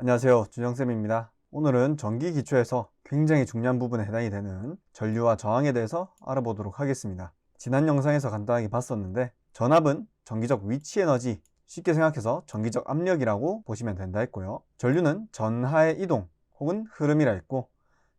안녕하세요. 준영쌤입니다. 오늘은 전기 기초에서 굉장히 중요한 부분에 해당이 되는 전류와 저항에 대해서 알아보도록 하겠습니다. 지난 영상에서 간단하게 봤었는데 전압은 전기적 위치 에너지, 쉽게 생각해서 전기적 압력이라고 보시면 된다 했고요. 전류는 전하의 이동 혹은 흐름이라 했고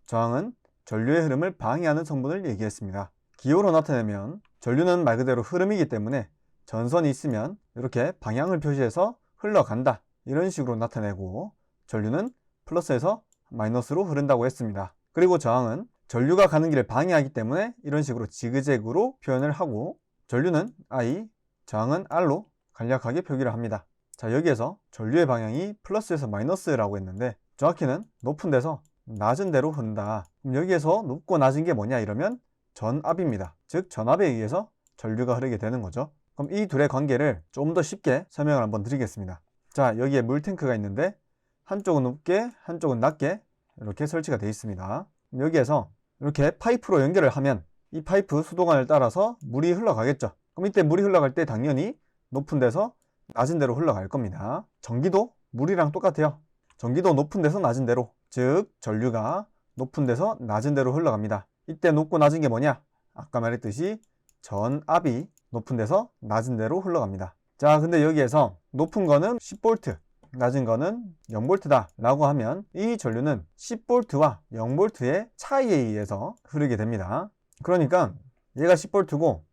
저항은 전류의 흐름을 방해하는 성분을 얘기했습니다. 기호로 나타내면 전류는 말 그대로 흐름이기 때문에 전선이 있으면 이렇게 방향을 표시해서 흘러간다 이런 식으로 나타내고 전류는 플러스에서 마이너스로 흐른다고 했습니다. 그리고 저항은 전류가 가는 길을 방해하기 때문에 이런 식으로 지그재그로 표현을 하고 전류는 I, 저항은 R로 간략하게 표기를 합니다. 자 여기에서 전류의 방향이 플러스에서 마이너스라고 했는데 정확히는 높은 데서 낮은 데로 흐른다. 그럼 여기에서 높고 낮은 게 뭐냐 이러면 전압입니다. 즉 전압에 의해서 전류가 흐르게 되는 거죠. 그럼 이 둘의 관계를 좀 더 쉽게 설명을 한번 드리겠습니다. 자 여기에 물탱크가 있는데 한쪽은 높게 한쪽은 낮게 이렇게 설치가 되어 있습니다. 여기에서 이렇게 파이프로 연결을 하면 이 파이프 수도관을 따라서 물이 흘러가겠죠. 그럼 이때 물이 흘러갈 때 당연히 높은 데서 낮은 데로 흘러갈 겁니다. 전기도 물이랑 똑같아요. 전기도 높은 데서 낮은 데로, 즉 전류가 높은 데서 낮은 데로 흘러갑니다. 이때 높고 낮은 게 뭐냐? 아까 말했듯이 전압이 높은 데서 낮은 데로 흘러갑니다. 자, 근데 여기에서 높은 거는 10V, 낮은 거는 0V다 라고 하면 이 전류는 10V와 0V의 차이에 의해서 흐르게 됩니다. 그러니까 얘가 10V고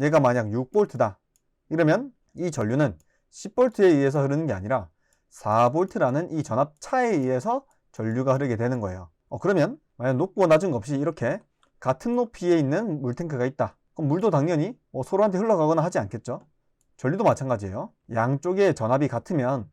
얘가 만약 6V다 이러면 이 전류는 10V에 의해서 흐르는 게 아니라 4V라는 이 전압 차에 의해서 전류가 흐르게 되는 거예요. 어, 그러면 만약 높고 낮은 거 없이 이렇게 같은 높이에 있는 물탱크가 있다. 그럼 물도 당연히 뭐 서로한테 흘러가거나 하지 않겠죠. 전류도 마찬가지예요. 양쪽의 전압이 같으면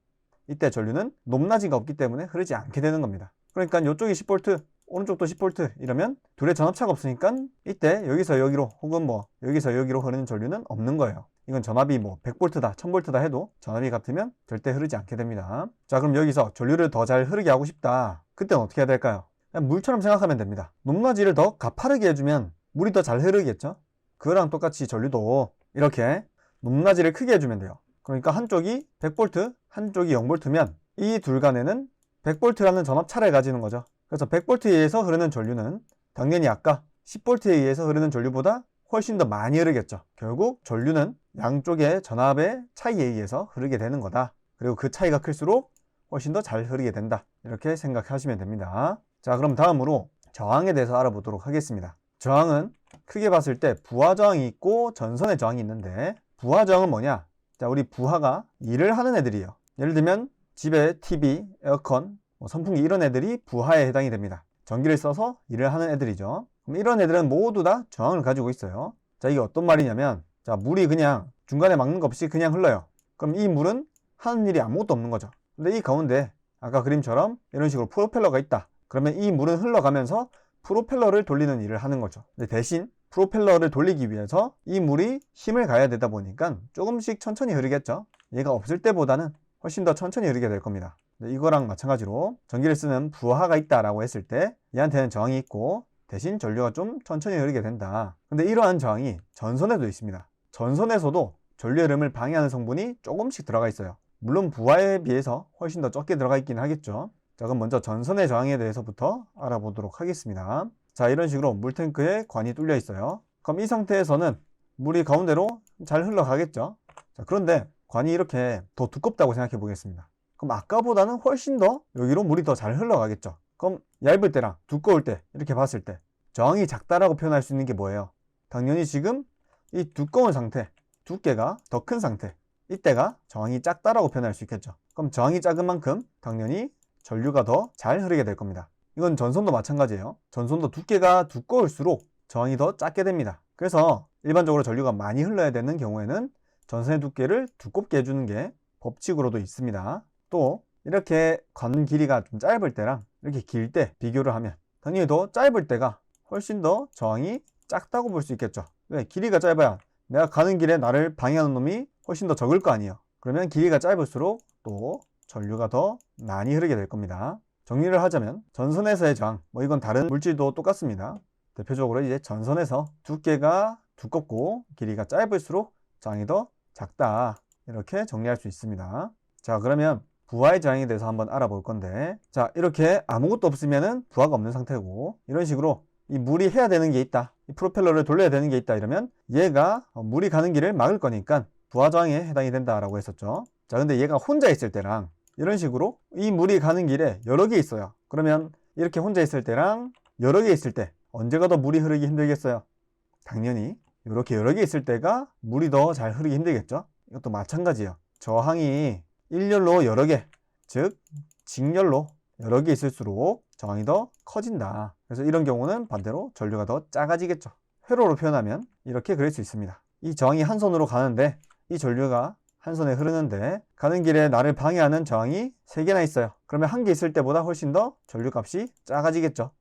이때 전류는 높낮이가 없기 때문에 흐르지 않게 되는 겁니다. 그러니까 이쪽이 10V, 오른쪽도 10V 이러면 둘의 전압차가 없으니까 이때 여기서 여기로 혹은 뭐 여기서 여기로 흐르는 전류는 없는 거예요. 이건 전압이 뭐 100V다, 1000V다 해도 전압이 같으면 절대 흐르지 않게 됩니다. 자, 그럼 여기서 전류를 더 잘 흐르게 하고 싶다. 그때는 어떻게 해야 될까요? 물처럼 생각하면 됩니다. 높낮이를 더 가파르게 해주면 물이 더 잘 흐르겠죠? 그거랑 똑같이 전류도 이렇게 높낮이를 크게 해주면 돼요. 그러니까 한쪽이 100V, 한쪽이 0V면 이 둘 간에는 100V라는 전압차를 가지는 거죠. 그래서 100V에 의해서 흐르는 전류는 당연히 아까 10V에 의해서 흐르는 전류보다 훨씬 더 많이 흐르겠죠. 결국 전류는 양쪽의 전압의 차이에 의해서 흐르게 되는 거다. 그리고 그 차이가 클수록 훨씬 더 잘 흐르게 된다. 이렇게 생각하시면 됩니다. 자, 그럼 다음으로 저항에 대해서 알아보도록 하겠습니다. 저항은 크게 봤을 때 부하 저항이 있고 전선의 저항이 있는데 부하 저항은 뭐냐? 자, 우리 부하가 일을 하는 애들이에요. 예를 들면 집에 TV, 에어컨, 뭐 선풍기 이런 애들이 부하에 해당이 됩니다. 전기를 써서 일을 하는 애들이죠. 그럼 이런 애들은 모두 다 저항을 가지고 있어요. 자, 이게 어떤 말이냐면 자, 물이 그냥 중간에 막는 거 없이 그냥 흘러요. 그럼 이 물은 하는 일이 아무것도 없는 거죠. 근데 이 가운데 아까 그림처럼 이런 식으로 프로펠러가 있다. 그러면 이 물은 흘러가면서 프로펠러를 돌리는 일을 하는 거죠. 근데 대신 프로펠러를 돌리기 위해서 이 물이 힘을 가야 되다 보니까 조금씩 천천히 흐르겠죠. 얘가 없을 때보다는 훨씬 더 천천히 흐르게 될 겁니다. 이거랑 마찬가지로 전기를 쓰는 부하가 있다라고 했을 때 얘한테는 저항이 있고 대신 전류가 좀 천천히 흐르게 된다. 근데 이러한 저항이 전선에도 있습니다. 전선에서도 전류 흐름을 방해하는 성분이 조금씩 들어가 있어요. 물론 부하에 비해서 훨씬 더 적게 들어가 있긴 하겠죠. 자, 그럼 먼저 전선의 저항에 대해서부터 알아보도록 하겠습니다. 자, 이런 식으로 물탱크에 관이 뚫려 있어요. 그럼 이 상태에서는 물이 가운데로 잘 흘러가겠죠. 자, 그런데 관이 이렇게 더 두껍다고 생각해 보겠습니다. 그럼 아까보다는 훨씬 더 여기로 물이 더 잘 흘러가겠죠. 그럼 얇을 때랑 두꺼울 때 이렇게 봤을 때 저항이 작다라고 표현할 수 있는 게 뭐예요? 당연히 지금 이 두꺼운 상태, 두께가 더 큰 상태 이때가 저항이 작다라고 표현할 수 있겠죠. 그럼 저항이 작은 만큼 당연히 전류가 더 잘 흐르게 될 겁니다. 이건 전선도 마찬가지예요. 전선도 두께가 두꺼울수록 저항이 더 작게 됩니다. 그래서 일반적으로 전류가 많이 흘러야 되는 경우에는 전선의 두께를 두껍게 해주는 게 법칙으로도 있습니다. 또 이렇게 관 길이가 좀 짧을 때랑 이렇게 길 때 비교를 하면 당연히 더 짧을 때가 훨씬 더 저항이 작다고 볼 수 있겠죠. 왜? 길이가 짧아야 내가 가는 길에 나를 방해하는 놈이 훨씬 더 적을 거 아니에요. 그러면 길이가 짧을수록 또 전류가 더 많이 흐르게 될 겁니다. 정리를 하자면 전선에서의 저항, 뭐 이건 다른 물질도 똑같습니다. 대표적으로 이제 전선에서 두께가 두껍고 길이가 짧을수록 저항이 더 작다. 이렇게 정리할 수 있습니다. 자, 그러면 부하의 저항에 대해서 한번 알아볼 건데 자 이렇게 아무것도 없으면은 부하가 없는 상태고 이런 식으로 이 물이 해야 되는 게 있다 이 프로펠러를 돌려야 되는 게 있다 이러면 얘가 어, 물이 가는 길을 막을 거니까 부하 저항에 해당이 된다라고 했었죠 자 근데 얘가 혼자 있을 때랑 이런 식으로 이 물이 가는 길에 여러 개 있어요 그러면 이렇게 혼자 있을 때랑 여러 개 있을 때 언제가 더 물이 흐르기 힘들겠어요 당연히 이렇게 여러 개 있을 때가 물이 더 잘 흐르기 힘들겠죠 이것도 마찬가지예요 저항이 일렬로 여러 개, 즉 직렬로 여러 개 있을수록 저항이 더 커진다. 그래서 이런 경우는 반대로 전류가 더 작아지겠죠. 회로로 표현하면 이렇게 그릴 수 있습니다. 이 저항이 한 손으로 가는데 이 전류가 한 손에 흐르는데 가는 길에 나를 방해하는 저항이 세 개나 있어요. 그러면 한 개 있을 때보다 훨씬 더 전류값이 작아지겠죠.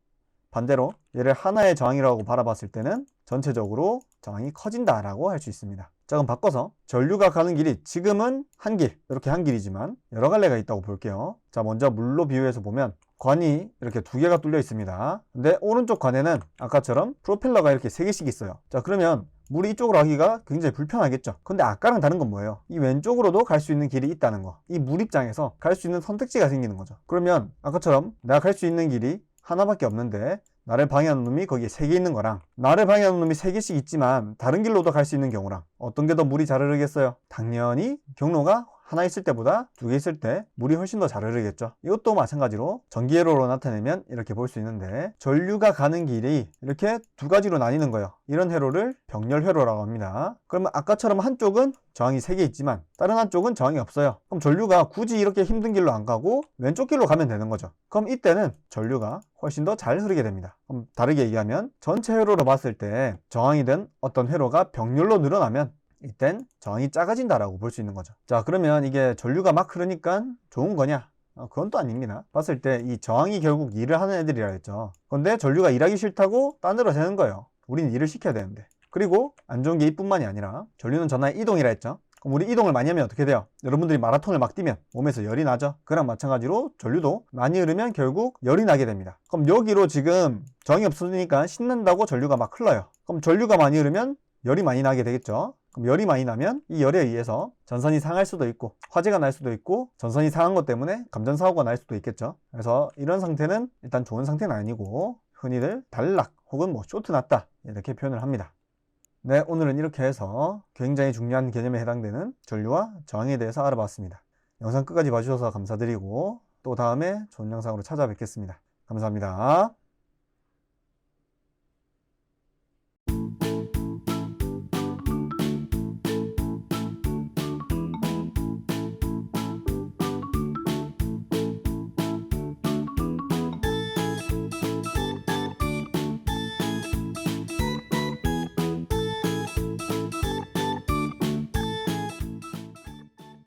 반대로 얘를 하나의 저항이라고 바라봤을 때는 전체적으로 저항이 커진다라고 할 수 있습니다. 자 그럼 바꿔서 전류가 가는 길이 지금은 한 길, 이렇게 한 길이지만 여러 갈래가 있다고 볼게요. 자 먼저 물로 비유해서 보면 관이 이렇게 두 개가 뚫려 있습니다. 근데 오른쪽 관에는 아까처럼 프로펠러가 이렇게 세 개씩 있어요. 자 그러면 물이 이쪽으로 가기가 굉장히 불편하겠죠. 근데 아까랑 다른 건 뭐예요? 이 왼쪽으로도 갈 수 있는 길이 있다는 거. 이 물 입장에서 갈 수 있는 선택지가 생기는 거죠. 그러면 아까처럼 내가 갈 수 있는 길이 하나밖에 없는데 나를 방해하는 놈이 거기에 세 개 있는 거랑 나를 방해하는 놈이 세 개씩 있지만 다른 길로도 갈 수 있는 경우랑 어떤 게 더 물이 잘 흐르겠어요? 당연히 경로가 하나 있을 때보다 두 개 있을 때 물이 훨씬 더 잘 흐르겠죠. 이것도 마찬가지로 전기회로로 나타내면 이렇게 볼 수 있는데 전류가 가는 길이 이렇게 두 가지로 나뉘는 거예요. 이런 회로를 병렬회로라고 합니다. 그러면 아까처럼 한쪽은 저항이 세개 있지만 다른 한쪽은 저항이 없어요. 그럼 전류가 굳이 이렇게 힘든 길로 안 가고 왼쪽 길로 가면 되는 거죠. 그럼 이때는 전류가 훨씬 더 잘 흐르게 됩니다. 그럼 다르게 얘기하면 전체 회로로 봤을 때 저항이 된 어떤 회로가 병렬로 늘어나면 이땐 저항이 작아진다라고 볼 수 있는 거죠. 자, 그러면 이게 전류가 막 흐르니까 좋은 거냐? 어, 그건 또 아닙니다. 봤을 때 이 저항이 결국 일을 하는 애들이라 했죠. 근데 전류가 일하기 싫다고 딴 데로 새는 거예요. 우린 일을 시켜야 되는데. 그리고 안 좋은 게 이뿐만이 아니라 전류는 전하의 이동이라 했죠. 그럼 우리 이동을 많이 하면 어떻게 돼요? 여러분들이 마라톤을 막 뛰면 몸에서 열이 나죠? 그랑 마찬가지로 전류도 많이 흐르면 결국 열이 나게 됩니다. 그럼 여기로 지금 저항이 없어지니까 신난다고 전류가 막 흘러요. 그럼 전류가 많이 흐르면 열이 많이 나게 되겠죠? 그럼 열이 많이 나면 이 열에 의해서 전선이 상할 수도 있고 화재가 날 수도 있고 전선이 상한 것 때문에 감전사고가 날 수도 있겠죠. 그래서 이런 상태는 일단 좋은 상태는 아니고 흔히들 단락 혹은 뭐 쇼트 났다 이렇게 표현을 합니다. 네, 오늘은 이렇게 해서 굉장히 중요한 개념에 해당되는 전류와 저항에 대해서 알아봤습니다. 영상 끝까지 봐주셔서 감사드리고 또 다음에 좋은 영상으로 찾아뵙겠습니다. 감사합니다.